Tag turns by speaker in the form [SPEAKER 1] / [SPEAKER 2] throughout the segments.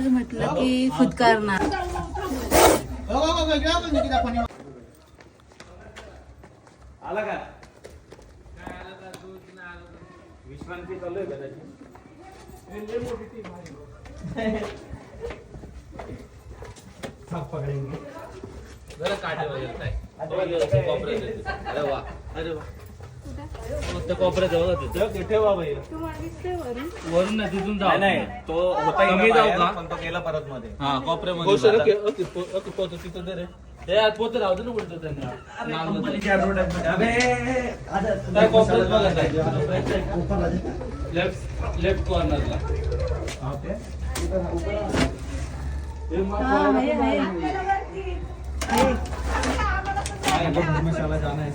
[SPEAKER 1] आज म्हटलं की फुतकारणार
[SPEAKER 2] आला का? विश्रांती चालू आहे का त्याची
[SPEAKER 3] जरा काटे वगैरे काय तो कोपऱ्यात येते. अरे वा. अरे वा. फक्त कोपऱ्यात जाऊ का तिथं?
[SPEAKER 2] ठेवा बाई
[SPEAKER 3] वरून तिथून
[SPEAKER 2] नाही नाही तो होता
[SPEAKER 3] कमी
[SPEAKER 2] इकडे
[SPEAKER 3] जाऊ
[SPEAKER 2] बाहेर,
[SPEAKER 3] का?
[SPEAKER 2] पण तो गेला परत मध्ये
[SPEAKER 3] हा कोपऱ्यामध्ये जा. हे. लेफ्ट लेफ्ट कॉर्नरला हे
[SPEAKER 2] जाना है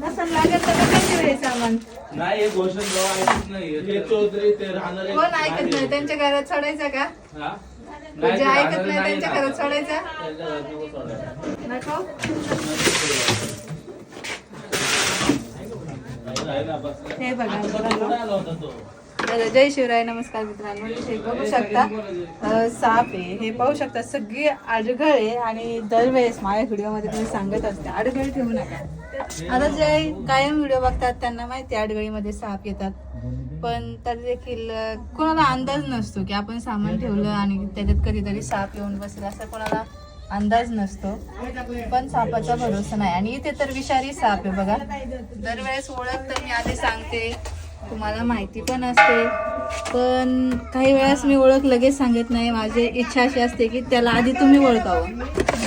[SPEAKER 1] नसन लागत तर वेळ सामान?
[SPEAKER 3] नाही हे घोषण ऐकत नाही हे चौधरी ते राहणारे
[SPEAKER 1] कोण ऐकत नाही? त्यांच्या घरात सोडायचं का? जे
[SPEAKER 3] ते
[SPEAKER 1] ऐकत नाही त्यांच्या. घरात सोडायचं?
[SPEAKER 3] नको.
[SPEAKER 1] हे बघा. तर जय शिवराय नमस्कार मित्रांनो. हे बघू शकता. साप आहे. हे पाहू शकता सगळी अडगळे आहे आणि दरवेळेस माझ्या व्हिडिओमध्ये तुम्ही सांगत असते अडगळ ठेवू नका. आता जे कायम व्हिडिओ बघतात त्यांना माहिती आहे अडगळीमध्ये साप येतात. पण तरी देखील कोणाला अंदाज नसतो की आपण सामान ठेवलं आणि त्याच्यात कधीतरी साप येऊन बसेल असं कोणाला अंदाज नसतो. पण सापाचा भरोसा नाही. आणि इथे तर विषारी साप आहे बघा. दरवेळेस ओळख तर मी आधी सांगते. तुम्हाला माहिती पण असते. पण काही वेळेस मी ओळख लगेच सांगत नाही. माझी इच्छा अशी असते की त्याला आधी तुम्ही ओळखावं.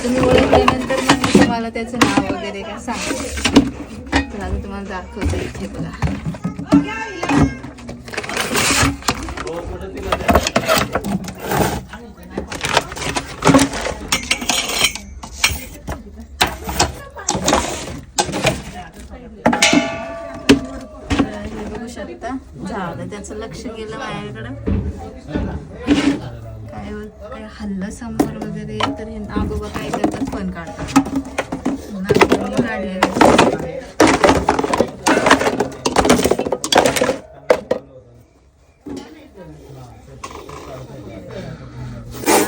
[SPEAKER 1] तुम्ही ओळखल्यानंतर मग मी तुम्हाला त्याचं नाव वगैरे काय सांगते. तर आता तुम्हाला दाखवते. इथे बघा तर हे बघू शकता त्याचं लक्ष गेलं माझ्याकडं काय हो, काय हल्लं समोर वगैरे तर हे नागोबा काय करतात पण काढतात.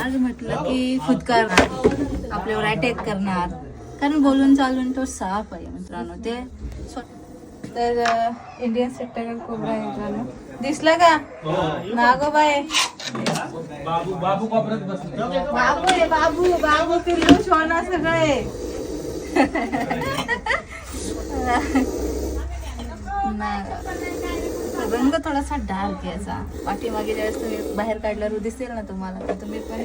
[SPEAKER 1] आज म्हटलं की फुतकारणार आपल्यावर अटॅक करणार. कारण बोलून चालून तो साफ आहे मित्रांनो ते तर इंडियन सेक्टर कोबरा मित्रांनो. दिसलं का? नागोबा आहे
[SPEAKER 3] बाबू बाबू कोपऱ्यात बसले.
[SPEAKER 1] बाबू आहे बाबू बाबू पिल्लू सोना सगळे. रंग थोडासा डार्क याचा पाठीमागे ज्यावेळेस तुम्ही बाहेर काढल्यावर दिसेल ना तुम्हाला तर तुम्ही पण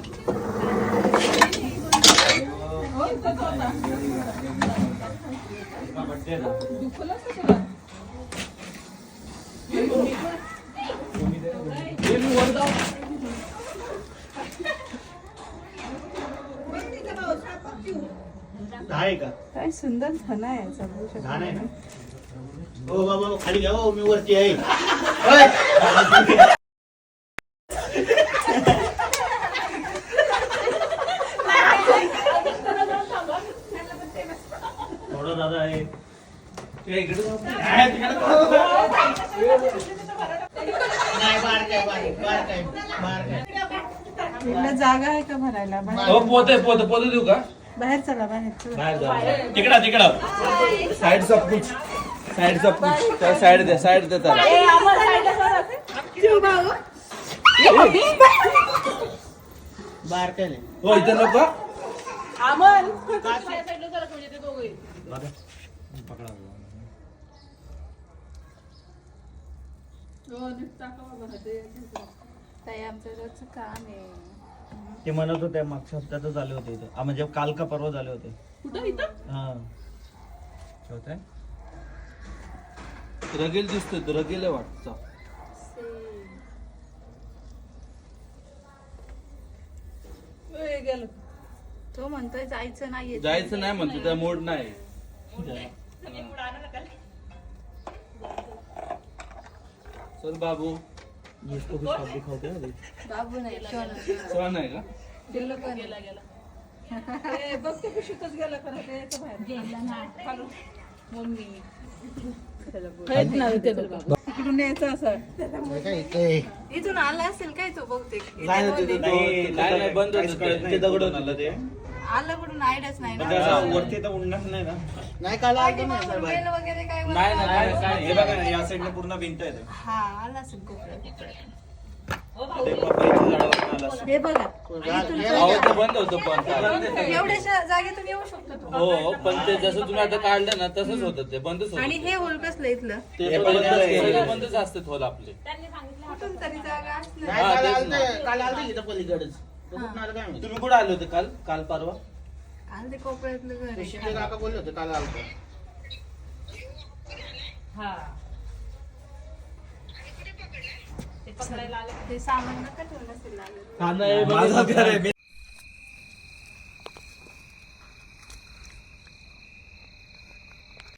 [SPEAKER 4] आहे का?
[SPEAKER 1] काय सुंदर फणा आहे याचा बघू शकता
[SPEAKER 4] लहान आहे ना? हो बाबा खाली घ्या हो मी वरती आहे ओय! थोडं दादा आहे
[SPEAKER 3] ते इकडे जाऊ.
[SPEAKER 4] आहे, तिकडे जाऊ. नाही, बाहेर काय, बाहेर, बाहेर काय, बाहेर काय.
[SPEAKER 1] इकडे जागा आहे का भरायला
[SPEAKER 3] हो
[SPEAKER 1] बाहेर
[SPEAKER 3] पोते पोते पोते देऊ का
[SPEAKER 1] बाहेर चला बाहेर चला.
[SPEAKER 3] बाहेर जा
[SPEAKER 4] तिकडं तिकडं
[SPEAKER 2] साइड सब कुछ साइड सब कुछ त्या साइड दे साइड दे त्याला हो इथं नको
[SPEAKER 1] ताई आमचं रोजचं काम आहे.
[SPEAKER 2] ते म्हणत होते मागच्या हप्त्यातच आले होते इथे. आ, म्हणजे काल का परवा झाले होते. हा. ठेवताय? रगेल दिसतोय रगेल आहे वाटतं.
[SPEAKER 1] तो म्हणतोय जायचं नाहीये.
[SPEAKER 3] जायचं नाही म्हणतो त्या मूड नाही. चल बाबू.
[SPEAKER 2] जिसको भी सब दिखाओगे ना अभी।
[SPEAKER 1] बाबू नाही
[SPEAKER 3] सण आहे का?
[SPEAKER 1] दिल्लू पण. गेला गेला. तिकडून यायचं असं.
[SPEAKER 4] हे काय इथे
[SPEAKER 1] इथून आला असेल काय तो बहुतेक?
[SPEAKER 2] नाही ना,
[SPEAKER 3] नाही,
[SPEAKER 2] तो-
[SPEAKER 3] नाही, नाही, बंद होतं. ते.
[SPEAKER 2] नाही.
[SPEAKER 3] ते दगड
[SPEAKER 2] आलं ते
[SPEAKER 1] आलं कुठून आयडियाच नाही
[SPEAKER 2] पण
[SPEAKER 1] ना
[SPEAKER 2] त्याचा वरती तर उडणार नाही ना
[SPEAKER 4] नाही काल आलतो ना
[SPEAKER 1] पाठीमागून
[SPEAKER 4] बाहेर.
[SPEAKER 1] बेल वगैरे काय वर
[SPEAKER 3] नाही, नाही,
[SPEAKER 1] आलं?
[SPEAKER 3] नाही, नाही.
[SPEAKER 2] हे बघा ना, या पूर्ण भिंत आहे ते.
[SPEAKER 1] हा आला असेल कोपऱ्यात.
[SPEAKER 2] ते पपईच्या झाडावरून आलं असेल.
[SPEAKER 1] हे बघा
[SPEAKER 4] जा- गेला
[SPEAKER 3] अहो,
[SPEAKER 4] का?
[SPEAKER 3] ते बंद होतं पण काल.
[SPEAKER 1] एवढ्याशा जागेतून येऊ शकतो तो
[SPEAKER 3] हो पण ते जसं तुम्ही आता काढलं ना तसंच होतं ते बंदच
[SPEAKER 1] आणि
[SPEAKER 3] होतं
[SPEAKER 1] हे होल कसलं इथलं
[SPEAKER 3] ते पण बंदच-. सगळे बंदच असतात होल आपले
[SPEAKER 1] कुठून तरी जागा असणार
[SPEAKER 4] नाही, काल
[SPEAKER 3] तेच
[SPEAKER 4] आलतं काल आलतं इथं पलीकडेच तो आलं
[SPEAKER 3] तुम्ही कुठे आले होते काल? काल परवा?
[SPEAKER 1] आलं ते कोपऱ्यातलं घर
[SPEAKER 4] ते
[SPEAKER 1] आहे.
[SPEAKER 4] शिंदे काका बोलले होते काल आलतं
[SPEAKER 1] ते सामान नका ठेवून असेल
[SPEAKER 2] माझं घर आहे मी